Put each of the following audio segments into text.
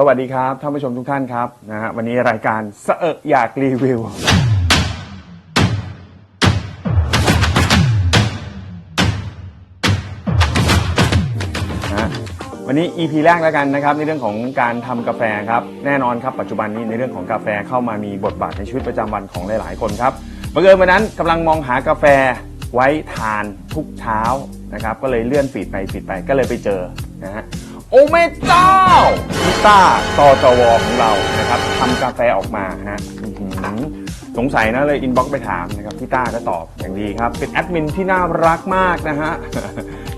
สวัสดีครับท่านผู้ชมทุกท่านครับนะฮะวันนี้รายการเสอะอยากรีวิว นะวันนี้ EP แรกแล้วกันนะครับ ในเรื่องของการทำกาแฟครับ แน่นอนครับปัจจุบันนี้ในเรื่องของกาแฟเข้ามามีบทบาทในชีวิตประจำวันของหลาย ๆ คนครับบังเอิญวันนั้นกำลังมองหากาแฟไว้ทานทุกเช้านะครับ ก็เลยเลื่อนฟีดไปฟีดไปก็เลยไปเจอนะฮะโอเมเจ้าพิ ต้าตอจวของเรานะครับทำกาแฟออกมาฮะอื้อหือสงสัยนะเลยอินบ็อกไปถามนะครับพี่ต้าก็ตอบอย่างดีครับ เป็นแอดมินที่น่ารักมากนะฮะ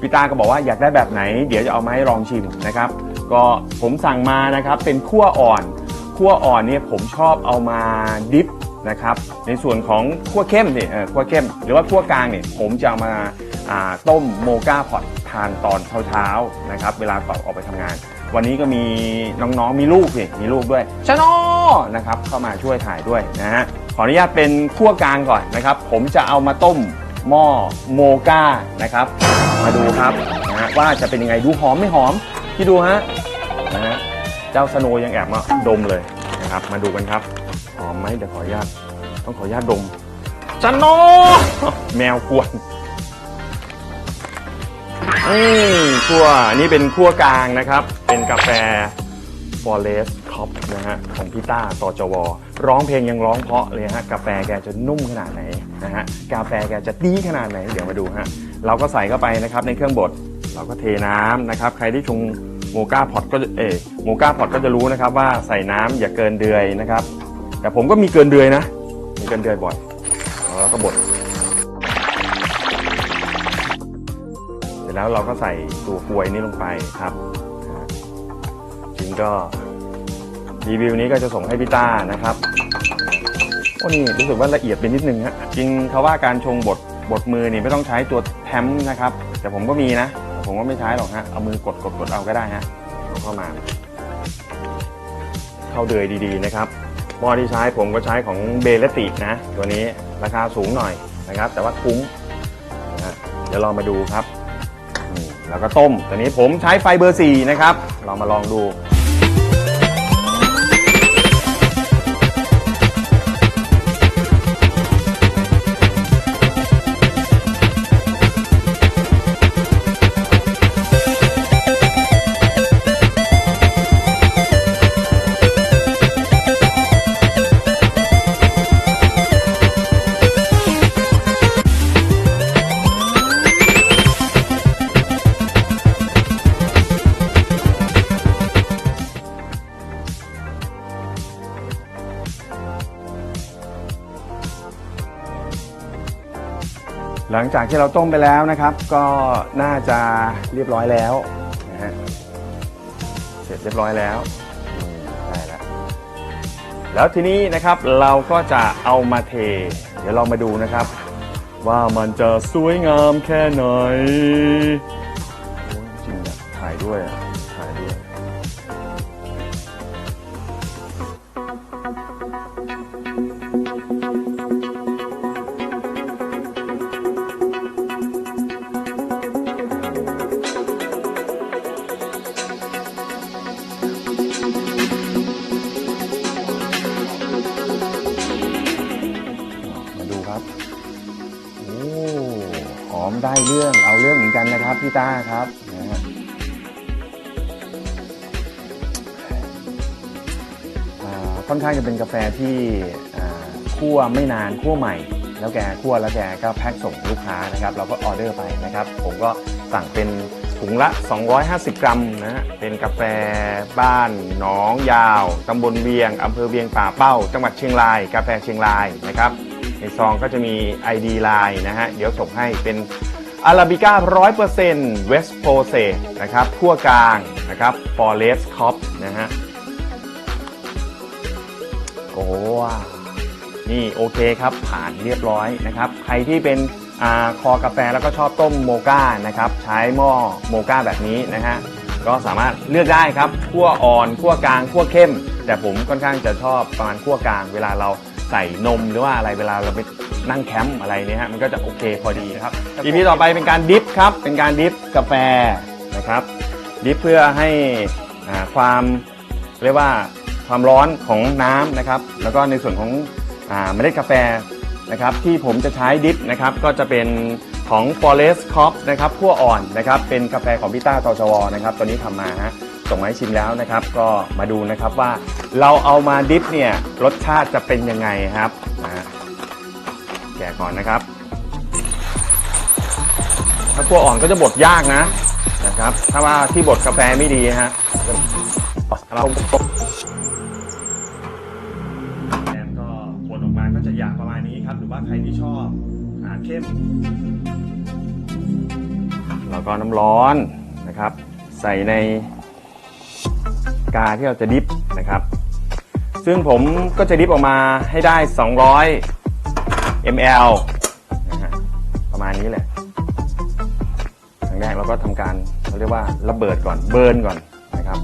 พี่ต้าก็บอกว่าอยากได้แบบไหน เดี๋ยวจะเอามาให้ลองชิมนะครับ ก็ผมสั่งมานะครับเป็นขั้วอ่อนขั้วอ่อนเนี่ยผมชอบเอามาดิฟนะครับ ในส่วนของขั้วเข้มเนี่ยเออขั้วเข้ม หรือว่าขั้วกลางเนี่ยผมจะเอามาอ่าต้มโมกาพอตทานตอนเช้าๆนะครับ เวลาก่อนออกไปทำงาน วันนี้ก็มีน้องๆมีลูกสิมีลูกด้วยชะโนนะครับเข้ามาช่วยถ่ายด้วยนะฮะขออนุญาตเป็นขั้วกลางก่อนนะครับ ผมจะเอามาต้มหม้อโมกานะครับ มาดูครับนะฮะว่าจะเป็นยังไงดูหอมไม่หอมที่ดูฮะนะฮะเจ้าสโนว์ยังแอบมาดมเลยนะครับ มาดูกันครับหอมไหมเดี๋ยวขออนุญาตต้องขออนุญาตดมสโนว์แมวกวน อืมขั้วอันนี้เป็นขั้วกลางนะครับ เป็นกาแฟ Forest Top นะฮะของพี่ต้าตจว ร้องเพลงยังร้องเพราะเลยฮะ กาแฟแกจะนุ่มขนาดไหนนะฮะ กาแฟแกจะดีขนาดไหน เดี๋ยวมาดูฮะ เราก็ใส่เข้าไปนะครับในเครื่องบด เราก็เทน้ำนะครับ ใครที่ชงโมกาพอตก็เออโมกาพอตก็จะรู้นะครับว่าใส่น้ำอย่าเกินเดือยนะครับ แต่ผมก็มีเกินเดือยนะ มีเกินเดือยบ่อย แล้วก็บด ร็จแล้วเราก็ใส่ตัวกลวยนี้ลงไปครับนะฮะจริงก็รีวิวนี้ก็จะส่งให้พี่ต้านะครับโอ้นี่รู้สึกว่าละเอียดไปนิดนึงฮะจริงเขาว่าการชงบดบดมือนี่ไม่ต้องใช้ตัวแทมป์นะครับ แต่ผมก็มีนะ ผมก็ไม่ใช้หรอกฮะเอามือกดกดกดเอาก็ได้ฮะเข้ามา เข้าเดือยดีๆนะครับหม้อที่ใช้ผมก็ใช้ของเบลตินะ ตัวนี้ราคาสูงหน่อยนะครับ แต่ว่าคุ้มนะเดี๋ยวลองมาดูครับ แล้วก็ต้มตอนนี้ผมใช้ไฟเบอร์สี่นะครับ เรามาลองดู ลังจากที่เราต้มไปแล้วนะครับ ก็น่าจะเรียบร้อยแล้วนะฮะเสร็จเรียบร้อยแล้วอืมได้แล้วแล้วทีนี้นะครับเราก็จะเอามาเท เดี๋ยวเรามาดูนะครับ ว่ามันจะสวยงามแค่ไหนโอ้ยจริงอะถ่ายด้วยอะ ได้เรื่องเอาเรื่องเหมือนกันนะครับพี่ต้าครับนะฮะค่อนข้างจะเป็นกาแฟที่คั่วไม่นานคั่วใหม่ แล้วแกคั่วแล้วแกก็แพ็คส่งลูกค้านะครับ เราก็ออเดอร์ไปนะครับ ผมก็สั่งเป็นถุงละ 250 กรัมนะฮะเป็นกาแฟบ้านหนองยาวตำบลเวียงอำเภอเวียงป่าเป้า จังหวัดเชียงราย กาแฟเชียงรายนะครับในซองก็จะมี ID Line นะฮะ เดี๋ยวส่งให้เป็น อาราบิก้า100% West p o s e นะครับขั้วกลางนะครับ Forest Cop นะฮะโอ้นี่โอเคครับ ผ่านเรียบร้อยนะครับ ใครที่เป็นอคอกาแฟแล้วก็ชอบต้มโมก้านะครับ ใช้หม้อโมก้าแบบนี้นะฮะก็สามารถเลือกได้ครับขั้วอ่อนขั้วกลางขั้วเข้ม แต่ผมค่อนข้างจะชอบประมาณขั้วกลาง เวลาเราใส่นมหรือว่าอะไรเวลาเราไป นั่งแคมป์อะไรเนี่ยฮะมันก็จะโอเคพอดีนะครับ EP ต่อไปเป็นการดิฟครับเป็นการดิฟกาแฟนะครับดิฟเพื่อให้อ่าความเรียกว่าความร้อนของน้ำนะครับ แล้วก็ในส่วนของอ่าเมล็ดกาแฟนะครับที่ผมจะใช้ดิฟนะครับก็จะเป็นของ Forest Cop นะครับขั้วอ่อนนะครับเป็นกาแฟของพี่ต้าตชวนะครับตอนนี้ทำมาฮะส่งมาให้ชิมแล้วนะครับ ก็มาดูนะครับว่าเราเอามาดิฟเนี่ยรสชาติจะเป็นยังไงครับนะฮะแกะก่อนนะครับ ถ้าขั้วอ่อนก็จะบดยากนะนะครับ ถ้าว่าที่บดกาแฟไม่ดีฮะเราแอนก็บดออกมาก็จะหยาบประมาณนี้ครับ หรือว่าใครที่ชอบอ่าเข้มแล้วก็น้ำร้อนนะครับ ใส่ในกาที่เราจะดิฟนะครับ ซึ่งผมก็จะดิฟออกมาให้ได้ 200 ml นะฮะประมาณนี้แหละครั้งแรกเราก็ทำการเขาเรียกว่าระเบิดก่อนเบิร์นก่อนนะครับ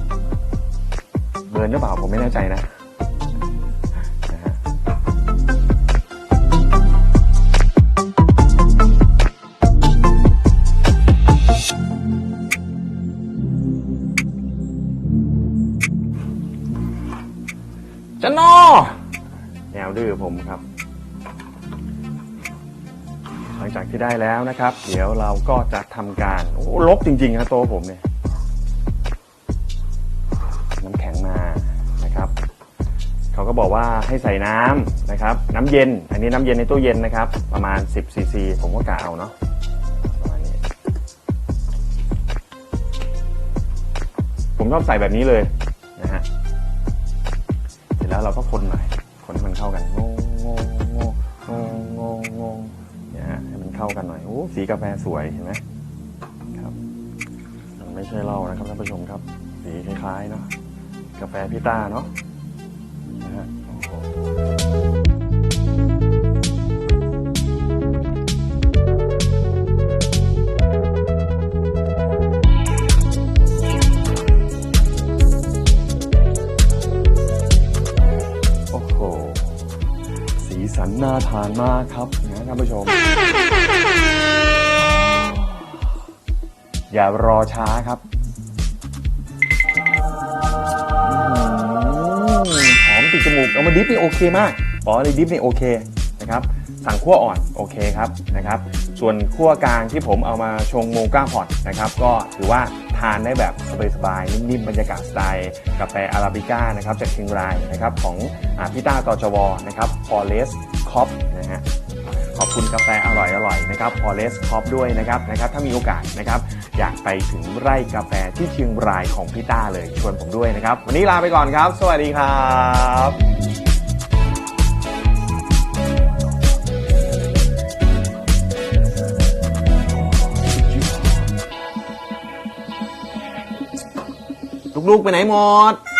เบิร์นหรือเปล่าผมไม่แน่ใจนะนะฮะจะนอแนวดื้อผมครับ ลังจากที่ได้แล้วนะครับ เดี๋ยวเราก็จะทำการโอ้ลกจริงๆนะโต๊ะผมเนี่ยน้ำแข็งมานะครับเขาก็บอกว่าให้ใส่น้ำนะครับ น้ำเย็น อันนี้น้ำเย็นในตู้เย็นนะครับ ประมาณ 10ซีซีผมก็กะเอาเนาะประมาณนี้ผมชอบใส่แบบนี้เลยนะฮะเสร็จแล้วเราก็คนหน่อยคนให้มันเข้ากันงงงงงงงงง นี่ยฮะให้มันเข้ากันหน่อยโอ้สีกาแฟสวยเห็นไหมครับ มันไม่ใช่เหล้านะครับท่านผู้ชมครับ สีคล้ายๆเนาะกาแฟพิต้าเนาะ มาครับนะท่านผู้ชม อย่ารอช้าครับหอมติดจมูกเอามาดิฟนี่โอเคมากอ๋อในดิฟนี่โอเคนะครับสั่งขั้วอ่อนโอเคครับนะครับ ส่วนขั้วกลางที่ผมเอามาชงโมก้าพอตนะครับ ก็ถือว่าทานได้แบบสบายๆนิ่มๆบรรยากาศสไตล์กาแฟอาราบิก้านะครับจากเชียงรายนะครับของอาพิต้าตจวนะครับฟอเรสคอป นะฮะขอบคุณกาแฟอร่อยๆนะครับพอเลสคอปด้วยนะครับนะครับ ถ้ามีโอกาสนะครับ อยากไปถึงไร่กาแฟที่เชียงรายของพี่ต้าเลยชวนผมด้วยนะครับ วันนี้ลาไปก่อนครับ สวัสดีครับลูกๆไปไหนหมด